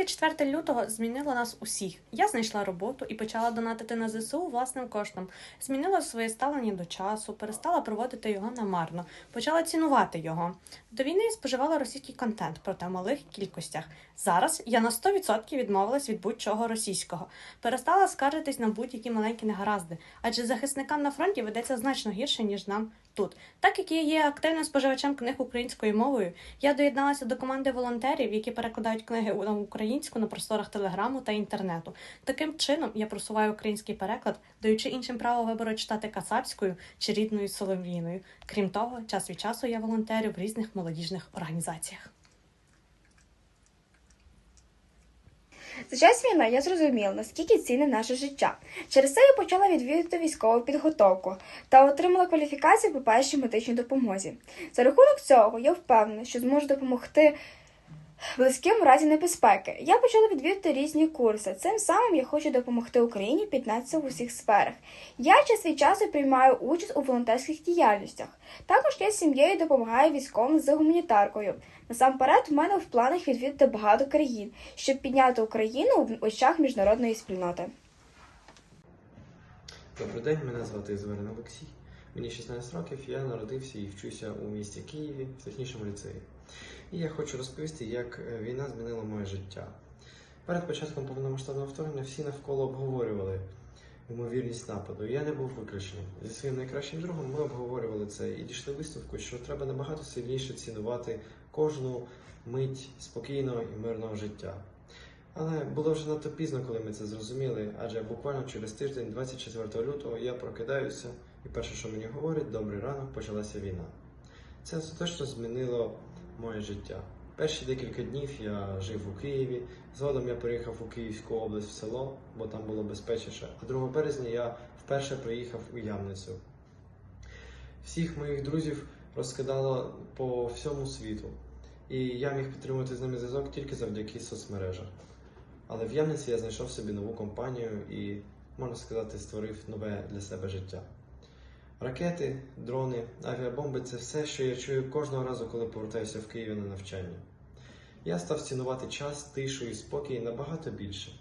24 лютого змінило нас усіх. Я знайшла роботу і почала донатити на ЗСУ власним коштом. Змінила своє ставлення до часу, перестала проводити його намарно, почала цінувати його. До війни споживала російський контент, проте в малих кількостях. Зараз я на 100% відмовилась від будь-чого російського. Перестала скаржитись на будь-які маленькі негаразди, адже захисникам на фронті ведеться значно гірше, ніж нам тут. Так як я є активним споживачем книг українською мовою, я доєдналася до команди волонтерів, які перекладають книги на українську на просторах телеграму та інтернету. Таким чином я просуваю український переклад, даючи іншим право вибору читати кацапською чи рідною солов'їною. Крім того, час від часу я волонтерю в різних молодіжних організаціях. За час війни я зрозуміла, наскільки цінне наше життя. Через це я почала відвідувати військову підготовку та отримала кваліфікацію по першій медичній допомозі. За рахунок цього я впевнена, що зможу допомогти близьким в разі небезпеки. Я почала відвідувати різні курси. Цим самим я хочу допомогти Україні піднятися в усіх сферах. Я час від часу приймаю участь у волонтерських діяльностях. Також я з сім'єю допомагаю військовим з гуманітаркою. Насамперед, в мене в планах відвідати багато країн, щоб підняти Україну в очах міжнародної спільноти. Добрий день, мене звати Зверин Олексій. Мені 16 років, я народився і вчуся у місті Києві в технічному ліцеї. І я хочу розповісти, як е, війна змінила моє життя. Перед початком повномасштабного вторгнення всі навколо обговорювали ймовірність нападу. Я не був виключенням. Зі своїм найкращим другом ми обговорювали це і дійшли висновку, що треба набагато сильніше цінувати кожну мить спокійного і мирного життя. Але було вже надто пізно, коли ми це зрозуміли, адже буквально через тиждень, 24 лютого, я прокидаюся, і перше, що мені говорять, добрий ранок, почалася війна. Це остаточно змінило моє життя. Перші декілька днів я жив у Києві, згодом я переїхав у Київську область в село, бо там було безпечніше. А 2 березня я вперше приїхав у Ямницю. Всіх моїх друзів розкидало по всьому світу, і я міг підтримувати з ними зв'язок тільки завдяки соцмережам. Але в Ямниці я знайшов собі нову компанію і, можна сказати, створив нове для себе життя. Ракети, дрони, авіабомби це все, що я чую кожного разу, коли повертаюся в Київ на навчання. Я став цінувати час, тишу і спокій набагато більше.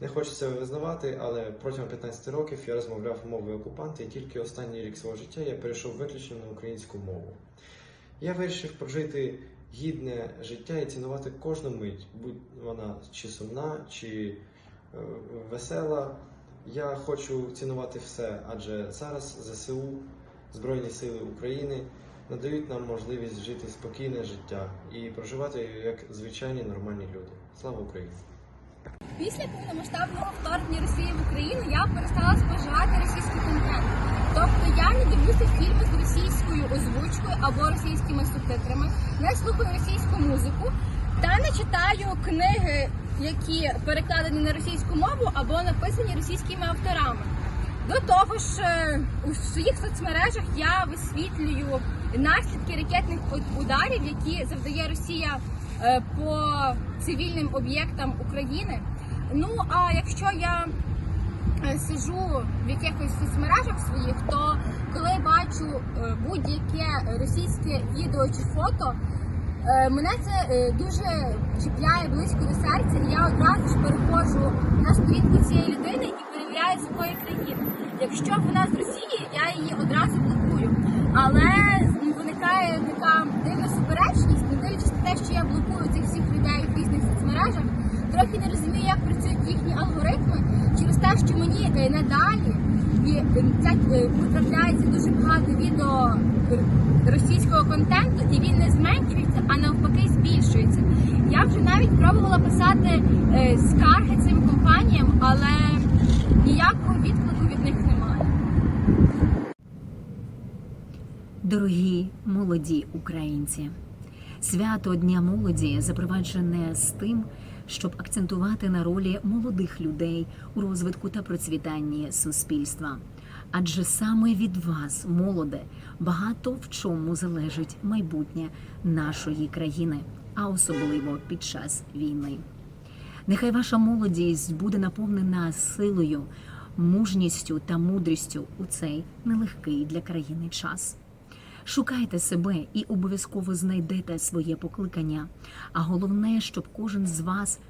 Не хочеться визнавати, але протягом 15 років я розмовляв мовою окупанта, і тільки останній рік свого життя я перейшов виключно на українську мову. Я вирішив прожити гідне життя і цінувати кожну мить, будь вона чи сумна, чи е, весела. Я хочу цінувати все, адже зараз ЗСУ, Збройні Сили України надають нам можливість жити спокійне життя і проживати як звичайні нормальні люди. Слава Україні! Після повномасштабного вторгнення Росії в Україну я перестала споживати російський контент. Тобто я не дивлюся фільми з російською озвучкою або російськими субтитрами, не слухаю російську музику та не читаю книги, які перекладені на російську мову або написані російськими авторами. До того ж, е, у своїх соцмережах я висвітлюю наслідки ракетних ударів, які завдає Росія е, по цивільним об'єктам України. Ну а якщо я е, сиджу в якихось соцмережах своїх, то коли бачу будь-яке російське відео чи фото, мене це е, дуже чіпляє близько до серця, я одразу ж переходжу на сторінку цієї людини і перевіряю з якої країни. Якщо вона з Росії, я її одразу блокую. Але виникає така дивна суперечність, не на те, що я блокую цих всіх людей в різних соцмережах, трохи не розумію, як працюють їхні алгоритми через те, що мені е, надалі і е, це е, потрапляється дуже багато відео е, російського контенту, і він не зменшується, а навпаки збільшується. Я вже навіть пробувала писати е, скарги цим компаніям, але ніякого відклику від них немає. Дорогі молоді українці, свято Дня молоді запроваджене з тим, щоб акцентувати на ролі молодих людей у розвитку та процвітанні суспільства. Адже саме від вас, молоде, багато в чому залежить майбутнє нашої країни, а особливо під час війни. Нехай ваша молодість буде наповнена силою, мужністю та мудрістю у цей нелегкий для країни час. Шукайте себе і обов'язково знайдете своє покликання. А головне, щоб кожен з вас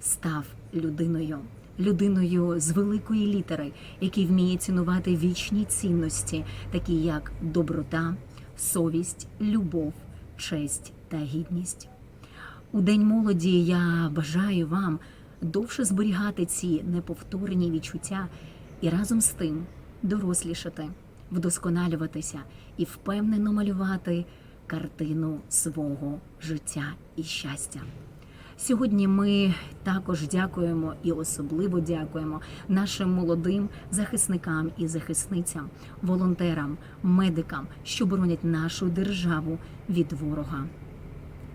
став людиною, людиною з великої літери, який вміє цінувати вічні цінності, такі як доброта, совість, любов, честь та гідність. У День молоді я бажаю вам довше зберігати ці неповторні відчуття і разом з тим дорослішати, вдосконалюватися і впевнено малювати картину свого життя і щастя. Сьогодні ми також дякуємо і особливо дякуємо нашим молодим захисникам і захисницям, волонтерам, медикам, що боронять нашу державу від ворога.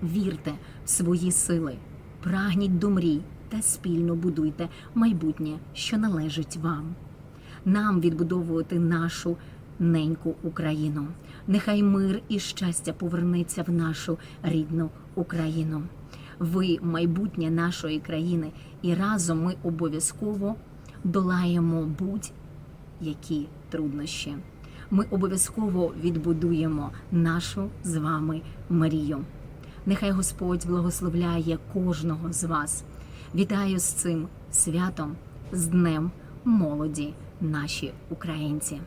Вірте в свої сили, прагніть до мрій та спільно будуйте майбутнє, що належить вам. Нам відбудовувати нашу неньку Україну. Нехай мир і щастя повернеться в нашу рідну Україну. Ви майбутнє нашої країни, і разом ми обов'язково долаємо будь-які труднощі. Ми обов'язково відбудуємо нашу з вами мрію. Нехай Господь благословляє кожного з вас. Вітаю з цим святом, з Днем молоді, наші українці.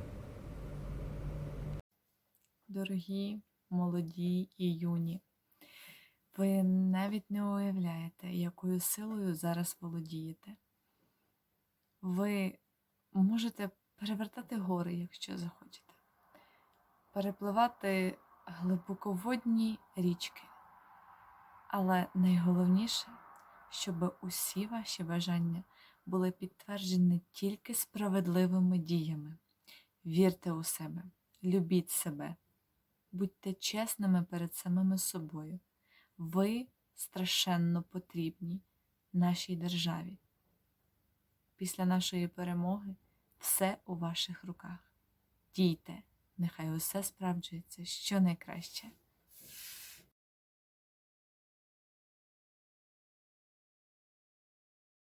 Дорогі, молоді і юні, ви навіть не уявляєте, якою силою зараз володієте. Ви можете перевертати гори, якщо захочете, перепливати глибоководні річки. Але найголовніше, щоб усі ваші бажання були підтверджені тільки справедливими діями. Вірте у себе, любіть себе. Будьте чесними перед самими собою. Ви страшенно потрібні нашій державі. Після нашої перемоги все у ваших руках. Дійте, нехай усе справджується що найкраще.